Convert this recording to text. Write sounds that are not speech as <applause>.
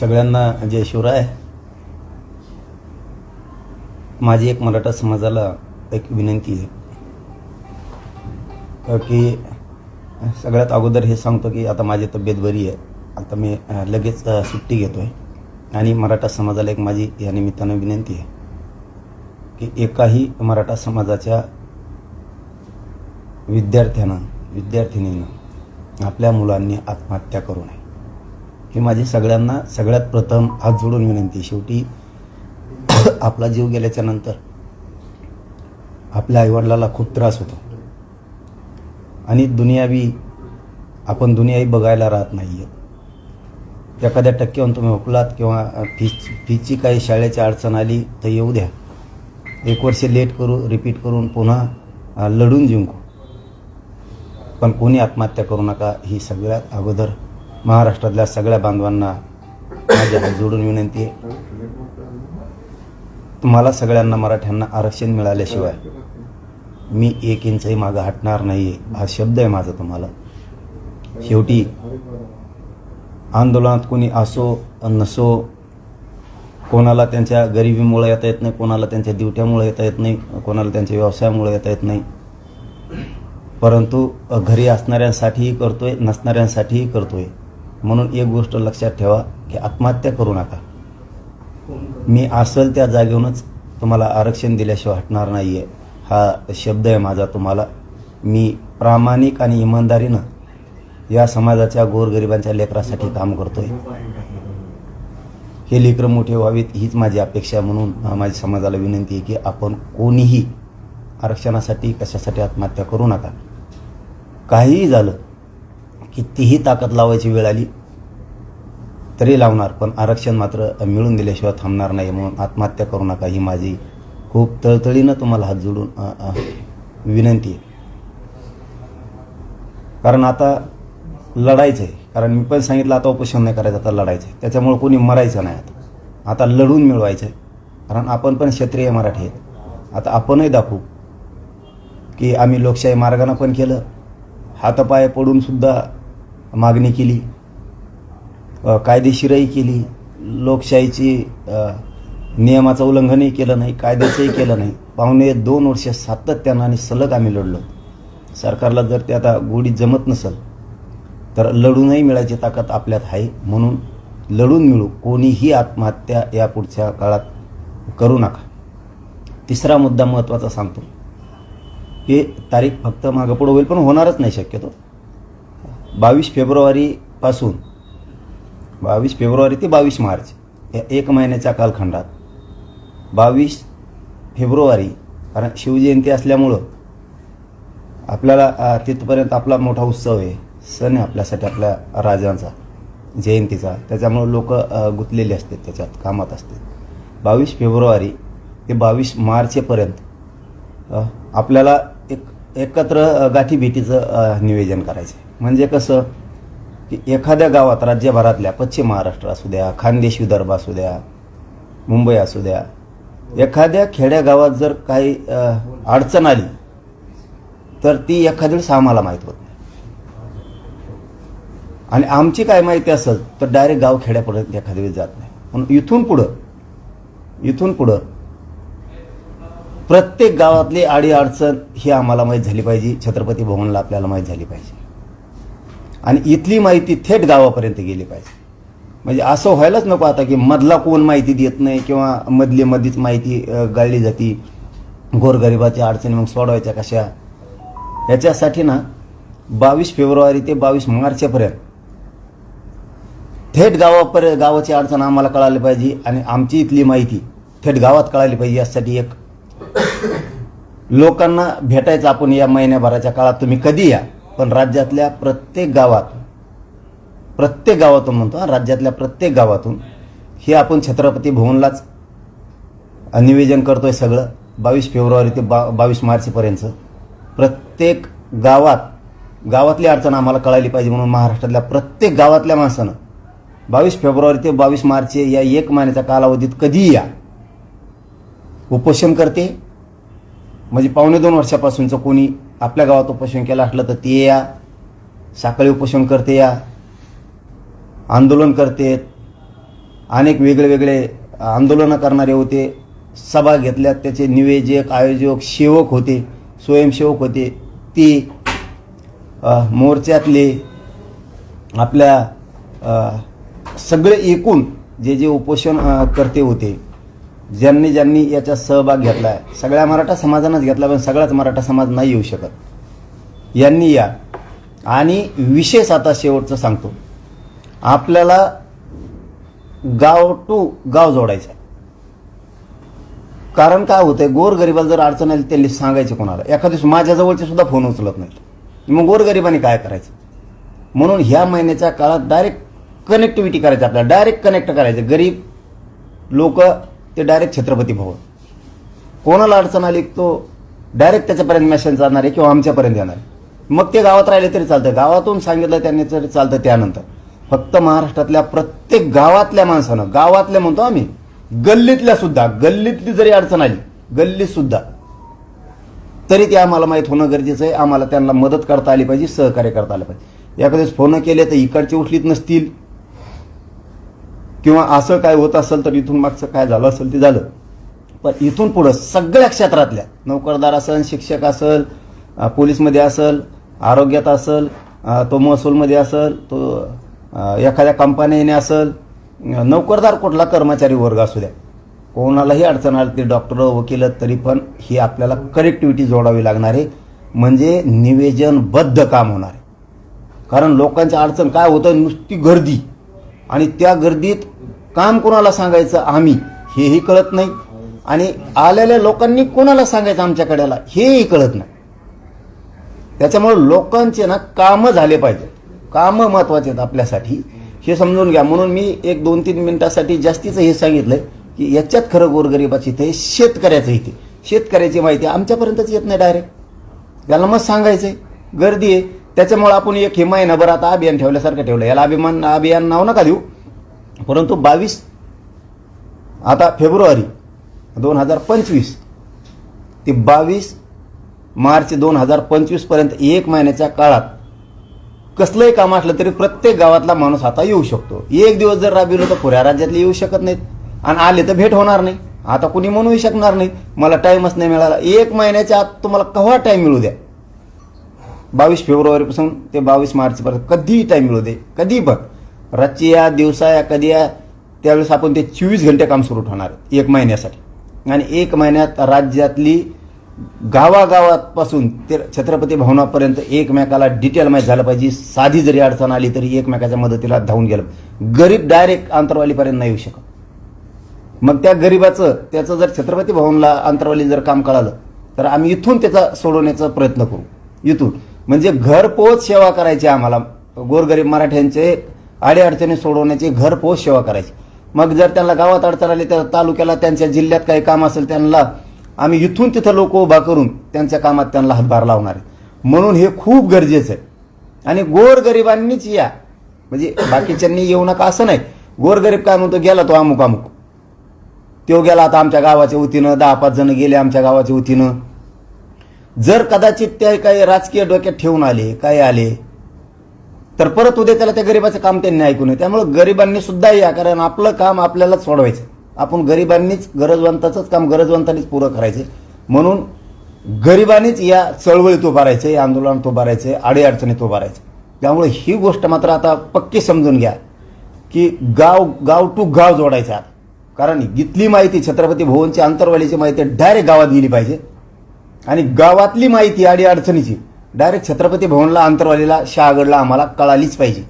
सगळ्यांना जय शिवराय. माझी एक मराठा समाजाला एक विनंती आहे. की सगळ्यात अगोदर हे सांगतो की आता माझी तब्येत बरी आहे. आता मी लगेच सुट्टी घेतो आहे आणि मराठा समाजाला एक माझी या निमित्तानं विनंती आहे की एकाही मराठा समाजाच्या विद्यार्थ्यानं विद्यार्थिनीनं आपल्या मुलांनी आत्महत्या करू नये. ही माझी सगळ्यांना सगळ्यात प्रथम हात जोडून विनंती. शेवटी <coughs> आपला जीव गेल्याच्यानंतर आपल्या आईवडिलाला खूप त्रास होतो. आणि दुनियावी आपण दुनियाही बघायला राहत नाही आहे एखाद्या टक्क्यावर तुम्ही हुकलात किंवा फीस फीची काही शाळेची अडचण आली तर येऊ द्या. एक वर्ष लेट करू रिपीट करून पुन्हा लढून जिंकू. पण कोणी आत्महत्या करू नका ही सगळ्यात अगोदर महाराष्ट्रातल्या सगळ्या बांधवांना माझ्या हात जोडून विनंती आहे. तुम्हाला सगळ्यांना मराठ्यांना आरक्षण मिळाल्याशिवाय मी एक इंचही मागं हटणार नाही आहे हा शब्द आहे माझा तुम्हाला. शेवटी आंदोलनात कोणी असो नसो कोणाला त्यांच्या गरिबीमुळे येता येत नाही कोणाला त्यांच्या दिवट्यामुळे येता येत नाही कोणाला त्यांच्या व्यवसायामुळे येता येत नाही. परंतु घरी असणाऱ्यांसाठीही करतोय नसणाऱ्यांसाठीही करतोय. म्हणून एक गोष्ट लक्षात ठेवा की आत्महत्या करू नका. मी असेल त्या जागेहूनच तुम्हाला आरक्षण दिल्याशिवाय हटणार नाही आहे हा शब्द आहे माझा तुम्हाला. मी प्रामाणिक आणि इमानदारीनं या समाजाच्या गोरगरिबांच्या लेकरासाठी काम करतोय. हे लेकरं मोठे व्हावीत हीच माझी अपेक्षा म्हणून माझ्या समाजाला विनंती आहे की आपण कोणीही आरक्षणासाठी कशासाठी आत्महत्या करू नका. काहीही झालं कितीही ताकद लावायची वेळ आली तरी लावणार पण आरक्षण मात्र मिळून दिल्याशिवाय थांबणार नाही म्हणून आत्महत्या करू नका ही माझी खूप तळतळीनं तुम्हाला हात जोडून विनंती आहे. कारण आता लढायचं आहे. कारण मी पण सांगितलं आता उपोषण नाही करायचं आता लढायचं आहे. त्याच्यामुळे कोणी मरायचं नाही आता. आता लढून मिळवायचं आहे कारण आपण पण क्षत्रिय मराठी आहेत. आता आपणही दाखवू की आम्ही लोकशाही मार्गानं पण केलं. हातपाय पडूनसुद्धा मागणी केली. कायदेशीरही केली. लोकशाहीची नियमाचं उल्लंघनही केलं नाही कायद्याचंही केलं नाही. पाहुणे दोन वर्ष सातत्यानं आणि सलग आम्ही लढलो. सरकारला जर ते आता गोडी जमत नसेल तर लढूनही मिळायची ताकद आपल्यात आहे. म्हणून लढून मिळू कोणीही आत्महत्या या पुढच्या काळात करू नका. तिसरा मुद्दा महत्त्वाचा सांगतो. हे तारीख फक्त मागं पुढं होईल पण होणारच नाही शक्यतो. बावीस फेब्रुवारीपासून बावीस फेब्रुवारी ते बावीस मार्च या एक महिन्याच्या कालखंडात. बावीस फेब्रुवारी कारण शिवजयंती असल्यामुळं आपल्याला तिथपर्यंत आपला मोठा उत्सव आहे सण आहे आपल्यासाठी आपल्या राजांचा जयंतीचा. त्याच्यामुळं लोक गुंतलेले असतात त्याच्यात कामात असतात. बावीस फेब्रुवारी ते बावीस मार्चपर्यंत आपल्याला एक एकत्र अ, गाठीभेटीचं नियोजन करायचं आहे म्हणजे कसं की एखाद्या गावात राज्यभरातल्या पश्चिम महाराष्ट्र असू द्या खानदेश विदर्भ असू द्या मुंबई असू द्या एखाद्या खेड्या गावात जर काही अडचण आली तर ती एखाद्या वेळेस आम्हाला माहीत होत नाही. आणि आमची काय माहिती असेल तर डायरेक्ट गाव खेड्यापर्यंत एखाद्या वेळेस जात नाही. पण इथून पुढं इथून पुढं प्रत्येक गावातली आडी अडचण ही आम्हाला माहीत झाली पाहिजे. छत्रपती भवनला आपल्याला माहीत झाली पाहिजे. आणि इथली माहिती थेट गावापर्यंत गेली पाहिजे. म्हणजे असं व्हायलाच नको आता की मधला कोण माहिती देत नाही किंवा मधली मधीच माहिती गाळली जाती. गोरगरिबाच्या अडचणी मग सोडवायच्या कशा? याच्यासाठी ना बावीस फेब्रुवारी ते बावीस मार्चपर्यंत थेट गावापर्यंत गावाची अडचण आम्हाला कळाली पाहिजे आणि आमची इथली माहिती थेट गावात कळाली पाहिजे यासाठी एक. लोकांना भेटायचं आपण या महिन्याभराच्या काळात तुम्ही कधी या? पण राज्यातल्या प्रत्येक गावात प्रत्येक गावातून म्हणतो राज्यातल्या प्रत्येक गावातून हे आपण छत्रपती भवनलाच निवेदन करतोय सगळं. बावीस फेब्रुवारी ते बा बावीस मार्चपर्यंत. प्रत्येक गावात गावातली अडचण आम्हाला कळायली पाहिजे म्हणून महाराष्ट्रातल्या प्रत्येक गावातल्या माणसानं बावीस फेब्रुवारी ते बावीस मार्च या एक महिन्याच्या कालावधीत कधीही या. उपोषण करते. म्हणजे पावणे दोन वर्षापासूनचं कोणी आपल्या गावात उपोषण केलं असलं तर ते या. सकाळी उपोषण करते या. आंदोलन करते. अनेक वेगळे वेगळे आंदोलनं करणारे होते. सभा घेतल्यात. त्याचे निवेदक आयोजक सेवक होते. स्वयंसेवक होते. ती मोर्चातले आपल्या सगळे एकूण जे जे उपोषण करते होते. ज्यांनी ज्यांनी याचा सहभाग घेतला आहे सगळ्या मराठा समाजानंच घेतला पण सगळाच मराठा समाज नाही येऊ शकत. यांनी या. आणि विशेष आता शेवटचं सांगतो. आपल्याला गाव टू गाव जोडायचं आहे कारण काय होतंय गोरगरिबाला जर अडचण आली त्यांनी सांगायचे कोणाला? एखाद्या दिवशी माझ्याजवळचे सुद्धा फोन उचलत नाहीत. मग गोरगरिबाने काय करायचं? म्हणून ह्या महिन्याच्या काळात डायरेक्ट कनेक्टिव्हिटी करायची आपल्याला डायरेक्ट कनेक्ट करायचं. गरीब लोक ते डायरेक्ट छत्रपती भवन. कोणाला अडचण आली तो डायरेक्ट त्याच्यापर्यंत मेसेज जाणार आहे किंवा आमच्यापर्यंत येणार आहे. मग ते गावात राहिले तरी चालतं गावातून सांगितलं त्यांनी तरी चालतं त्यानंतर. फक्त महाराष्ट्रातल्या प्रत्येक गावातल्या माणसानं गावातल्या म्हणतो आम्ही गल्लीतल्या सुद्धा गल्लीतली जरी अडचण आली गल्लीत सुद्धा तरी ते आम्हाला माहीत होणं गरजेचं आहे. आम्हाला त्यांना मदत करता आली पाहिजे सहकार्य करता आलं पाहिजे. एखाद्याच फोन केले तर इकडचे उठलीत नसतील. किंवा असं काय होत असेल तर इथून मागचं काय झालं असेल ते झालं. पण इथून पुढं सगळ्या क्षेत्रातल्या नोकरदार असेल शिक्षक असेल पोलीसमध्ये असेल आरोग्यात असेल तो महसूलमध्ये असेल तो एखाद्या कंपनीने असेल नोकरदार कुठला कर्मचारी वर्ग असू द्या. कोणालाही अडचण आली ते डॉक्टर वकील तरी पण ही आपल्याला कनेक्टिव्हिटी जोडावी लागणार आहे. म्हणजे निवेदनबद्ध काम होणार आहे. कारण लोकांच्या अडचण काय होतं? नुसती गर्दी. आणि त्या गर्दीत काम कोणाला सांगायचं? आम्ही. हेही कळत नाही. आणि आलेल्या लोकांनी कोणाला सांगायचं आमच्याकडेला हेही कळत नाही. त्याच्यामुळे लोकांचे ना कामं झाले पाहिजे. कामं महत्त्वाचे आहेत आपल्यासाठी. हे समजून घ्या. म्हणून मी एक दोन तीन मिनिटासाठी जास्तीचं हे सांगितलंय की याच्यात खरं गोरगरिबाची इथे शेतकऱ्याचं इथे. शेतकऱ्याची माहिती आमच्यापर्यंतच येत नाही डायरेक्ट त्याला मग सांगायचंय. गर्दी आहे. त्याच्यामुळे आपण एक हे महिनाभर आता अभियान ठेवल्यासारखं ठेवलं. याला अभिमान अभियान नाव नका देऊ. परंतु बावीस आता फेब्रुवारी दोन हजार पंचवीस ते बावीस मार्च दोन हजार पंचवीसपर्यंत एक महिन्याच्या काळात कसलंही काम असलं तरी प्रत्येक गावातला माणूस आता येऊ शकतो. एक दिवस जर राबविलं तर पुऱ्या राज्यातले येऊ शकत नाहीत आणि आले तर भेट होणार नाही. आता कुणी म्हणूही शकणार नाही मला टाईमच नाही मिळाला. एक महिन्याच्या आत तुम्हाला केव्हा टाईम मिळू द्या? बावीस फेब्रुवारीपासून ते बावीस मार्चपर्यंत कधीही टाईम मिळू दे. कधी पण. रातची या दिवसा या कधी या त्यावेळेस आपण ते चोवीस घंटे काम सुरू ठेवणार आहे, एक महिन्यासाठी. आणि एक महिन्यात राज्यातली गावागावापासून ते छत्रपती भवनापर्यंत एकमेकाला डिटेल माहीत झालं पाहिजे साधी जरी अडचण आली तरी एकमेकाच्या मदतीला धावून गेलं गरीब डायरेक्ट अंतरवालीपर्यंत नाही येऊ शकत. मग त्या गरीबाचं त्याचं जर छत्रपती भवनला अंतरवाली जर काम कळालं तर आम्ही इथून त्याचा सोडवण्याचा प्रयत्न करू. इथून. म्हणजे घरपोच सेवा करायची आम्हाला. गोरगरीब मराठ्यांचे अडीअडचणी सोडवण्याची घरपोच सेवा करायची. मग जर त्यांना गावात अडचण आली तर तालुक्याला त्यांच्या जिल्ह्यात काही काम असेल त्यांना आम्ही इथून तिथं लोक उभा करून त्यांच्या कामात त्यांना हातभार लावणार आहे. म्हणून हे खूप गरजेचं आहे. आणि गोरगरिबांनीच या. म्हणजे बाकीच्यांनी येऊ नका असं नाही. गोरगरीब काय म्हणतो गेला तो अमुक अमुक. तो गेला आता आमच्या गावाच्या वतीनं दहा पाच जण गेले आमच्या गावाच्या वतीनं. जर कदाचित ते काही राजकीय डोक्यात ठेवून आले काय आले तर परत उद्या त्याला त्या गरिबाचं काम त्यांनी ऐकू नये त्यामुळे गरिबांनी सुद्धा या कारण आपलं काम आपल्यालाच सोडवायचं. आपण गरिबांनीच गरजवंताचंच काम गरजवंतांनीच पुरं करायचं. म्हणून गरिबांनीच या चळवळीत उभारायचं या आंदोलनात उभारायचं अडीअडचणीत उभारायचं त्यामुळे ही गोष्ट मात्र आता पक्की समजून घ्या की गाव गाव टू गाव जोडायचा आता. कारण इथली माहिती छत्रपती भवनची आंतरवालीची माहिती डायरेक्ट गावात गेली पाहिजे. आणि गावातली माहिती अडीअडचणीची डायरेक्ट छत्रपती भवनला अंतरवालीला शहागडला आम्हाला कळालीच पाहिजे.